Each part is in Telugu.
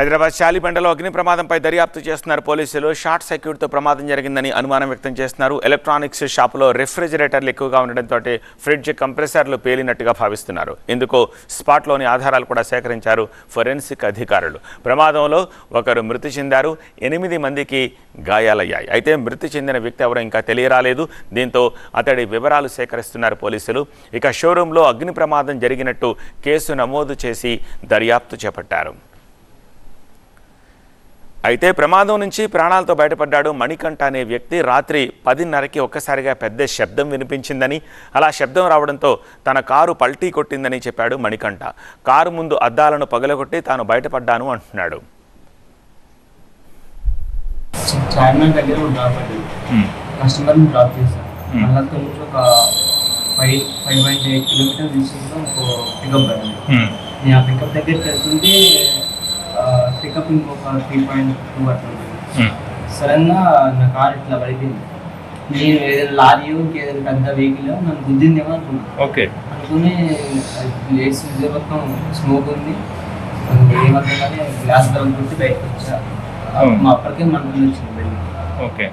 హైదరాబాద్ శాలిబండలో అగ్ని ప్రమాదంపై దర్యాప్తు చేస్తున్నారు పోలీసులు. షార్ట్ సర్క్యూట్తో ప్రమాదం జరిగిందని అనుమానం వ్యక్తం చేస్తున్నారు. ఎలక్ట్రానిక్స్ షాపులో రెఫ్రిజిరేటర్లు ఎక్కువగా ఉండడంతో ఫ్రిడ్జ్ కంప్రెసర్లు పేలినట్టుగా భావిస్తున్నారు. ఇందుకు స్పాట్లోని ఆధారాలు కూడా సేకరించారు ఫొరెన్సిక్ అధికారులు. ప్రమాదంలో ఒకరు మృతి చెందారు. ఎనిమిది మందికి గాయాలయ్యాయి. అయితే మృతి చెందిన వ్యక్తి ఎవరో ఇంకా తెలియరాలేదు. దీంతో అతడి వివరాలు సేకరిస్తున్నారు పోలీసులు. ఇక షోరూంలో అగ్ని ప్రమాదం జరిగినట్టు కేసు నమోదు చేసి దర్యాప్తు చేపట్టారు. అయితే ప్రమాదం నుంచి ప్రాణాలతో బయటపడ్డాడు మణికంఠ అనే వ్యక్తి. రాత్రి పదిన్నరకి ఒక్కసారిగా పెద్ద శబ్దం వినిపించిందని అలా శబ్దం రావడంతో తన కారు పల్టీ కొట్టిందని చెప్పాడు మణికంఠ. కారు ముందు అద్దాలను పగలగొట్టి తాను బయటపడ్డాను అంటున్నాడు. కస్టమర్ని డ్రాప్ చేశాను. నుంచి ఒక five five point eight kilometer ఒక పికప్ పడింది నేను ఆ పికప్ దగ్గరికి వెళ్తుంటే పికప్ ఇంకొక త్రీ పాయింట్ టూ అట్లా సడన్గా నా కార్ ఇట్లా పడిపోయింది. నేను ఏదైనా లారీ ఇంకేదైనా పెద్ద వెహికల్ నన్ను గుద్దిందేమో అనుకున్నాను ఓకే అనుకుని లేచి మొత్తం స్మోక్ ఉంది. ఏమర్థం కానీ గ్లాస్ తగ్గుతుంటే బయటకు వచ్చా మా అప్పటికే మంటలు వచ్చింది ఓకే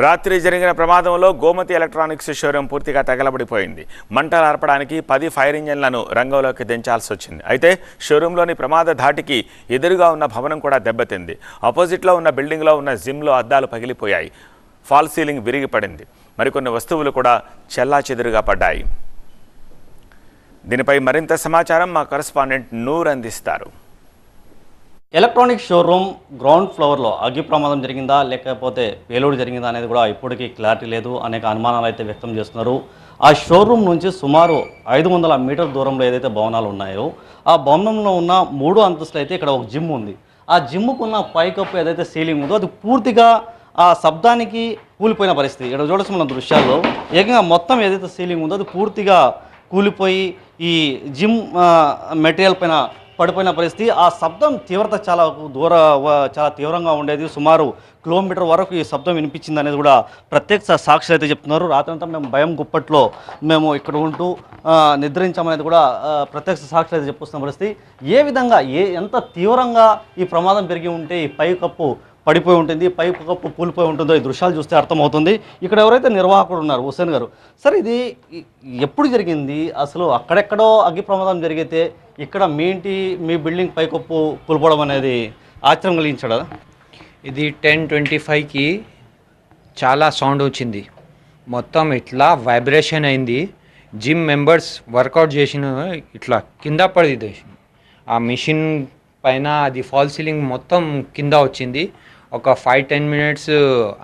రాత్రి జరిగిన ప్రమాదంలో గోమతి ఎలక్ట్రానిక్స్ షోరూం పూర్తిగా తగలబడిపోయింది. మంటలు ఆర్పడానికి పది ఫైర్ ఇంజన్లను రంగంలోకి దించాల్సి వచ్చింది. అయితే షోరూంలోని ప్రమాద ధాటికి ఎదురుగా ఉన్న భవనం కూడా దెబ్బతింది. ఆపోజిట్లో ఉన్న బిల్డింగ్లో ఉన్న జిమ్లో అద్దాలు పగిలిపోయాయి. ఫాల్ సీలింగ్ విరిగిపడింది. మరికొన్ని వస్తువులు కూడా చెల్లాచెదురుగా పడ్డాయి. దీనిపై మరింత సమాచారం మా కరస్పాండెంట్ నూర్ అందిస్తారు. ఎలక్ట్రానిక్ షోరూమ్ గ్రౌండ్ ఫ్లోర్లో అగ్ని ప్రమాదం జరిగిందా? లేకపోతే పేలుడు జరిగిందా అనేది కూడా ఇప్పటికీ క్లారిటీ లేదు. అనేక అనుమానాలు అయితే వ్యక్తం చేస్తున్నారు. ఆ షోరూమ్ నుంచి సుమారు ఐదు వందల మీటర్ దూరంలో ఏదైతే భవనాలు ఉన్నాయో ఆ భవనంలో ఉన్న మూడు అంతస్తులు అయితే ఇక్కడ ఒక జిమ్ ఉంది. ఆ జిమ్కున్న పైకప్పు ఏదైతే సీలింగ్ ఉందో అది పూర్తిగా ఆ శబ్దానికి కూలిపోయిన పరిస్థితి. ఇక్కడ చూడొచ్చు మన దృశ్యాల్లో ఏకంగా మొత్తం ఏదైతే సీలింగ్ ఉందో అది పూర్తిగా కూలిపోయి ఈ జిమ్ మెటీరియల్ పైన పడిపోయిన పరిస్థితి. ఆ శబ్దం తీవ్రత చాలా దూర చాలా తీవ్రంగా ఉండేది. సుమారు కిలోమీటర్ వరకు ఈ శబ్దం వినిపించింది అనేది కూడా ప్రత్యక్ష సాక్షులు అయితే చెప్తున్నారు. రాత్రంతా మేము భయం గుప్పట్లో మేము ఇక్కడ ఉంటూ నిద్రించామనేది కూడా ప్రత్యక్ష సాక్షులు అయితే చెప్పుస్తున్న పరిస్థితి. ఏ విధంగా ఏ ఎంత తీవ్రంగా ఈ ప్రమాదం పెరిగి ఉంటే ఈ పై కప్పు పడిపోయి ఉంటుంది పై కప్పు కూలిపోయి ఉంటుందో ఈ దృశ్యాలు చూస్తే అర్థమవుతుంది. ఇక్కడ ఎవరైతే నిర్వాహకుడు ఉన్నారు హుసేన్ గారు సార్ ఇది ఎప్పుడు జరిగింది? అసలు అక్కడెక్కడో అగ్ని ప్రమాదం జరిగితే ఇక్కడ మీ ఇంటి మీ బిల్డింగ్ పైకప్పు కూలిపోవడం అనేది ఆశ్చర్యం కలిగించడా? ఇది టెన్ ట్వంటీ ఫైవ్కి చాలా సౌండ్ వచ్చింది. మొత్తం ఇట్లా వైబ్రేషన్ అయింది. జిమ్ మెంబర్స్ వర్కౌట్ చేసిన ఇట్లా కింద పడింది ఆ మిషన్ పైన అది ఫాల్ సీలింగ్ మొత్తం కింద వచ్చింది. ఒక ఫైవ్ టెన్ మినిట్స్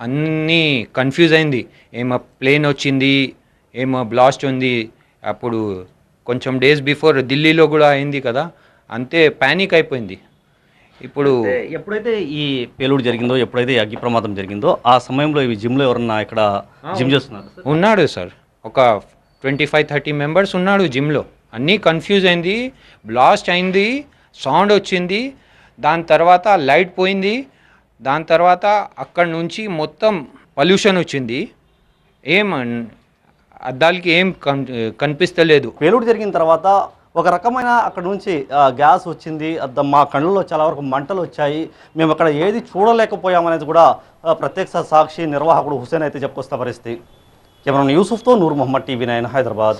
అన్నీ కన్ఫ్యూజ్ అయింది. ఏమో ప్లేన్ వచ్చింది ఏమో బ్లాస్ట్ ఉంది. అప్పుడు కొంచెం డేస్ బిఫోర్ ఢిల్లీలో కూడా అయింది కదా అంతే ప్యానిక్ అయిపోయింది. ఇప్పుడు ఎప్పుడైతే ఈ పేలుడు జరిగిందో ఎప్పుడైతే ఈ అగ్ని ప్రమాదం జరిగిందో ఆ సమయంలో ఇవి జిమ్లో ఎవరన్నా ఇక్కడ జిమ్ చేస్తున్నారు? ఉన్నాడు సార్. ఒక ట్వంటీ ఫైవ్ థర్టీ మెంబర్స్ ఉన్నాడు జిమ్లో అన్నీ కన్ఫ్యూజ్ అయింది బ్లాస్ట్ అయింది సౌండ్ వచ్చింది. దాని తర్వాత లైట్ పోయింది. దాని తర్వాత అక్కడ నుంచి మొత్తం పొల్యూషన్ వచ్చింది. ఏం అద్దాలకి ఏం కన్ కనిపిస్తలేదు. పేలుడు జరిగిన తర్వాత ఒక రకమైన అక్కడ నుంచి గ్యాస్ వచ్చింది. అద్దం మా కళ్ళలో చాలా వరకు మంటలు వచ్చాయి. మేము అక్కడ ఏది చూడలేకపోయామనేది కూడా ప్రత్యక్ష సాక్షి నిర్వాహకుడు హుసేన్ అయితే చెప్పుకొస్తున్న పరిస్థితి. కెమెరా యూసుఫ్తో నూర్ మొహమ్మద్ టీవీ నైన్ హైదరాబాద్.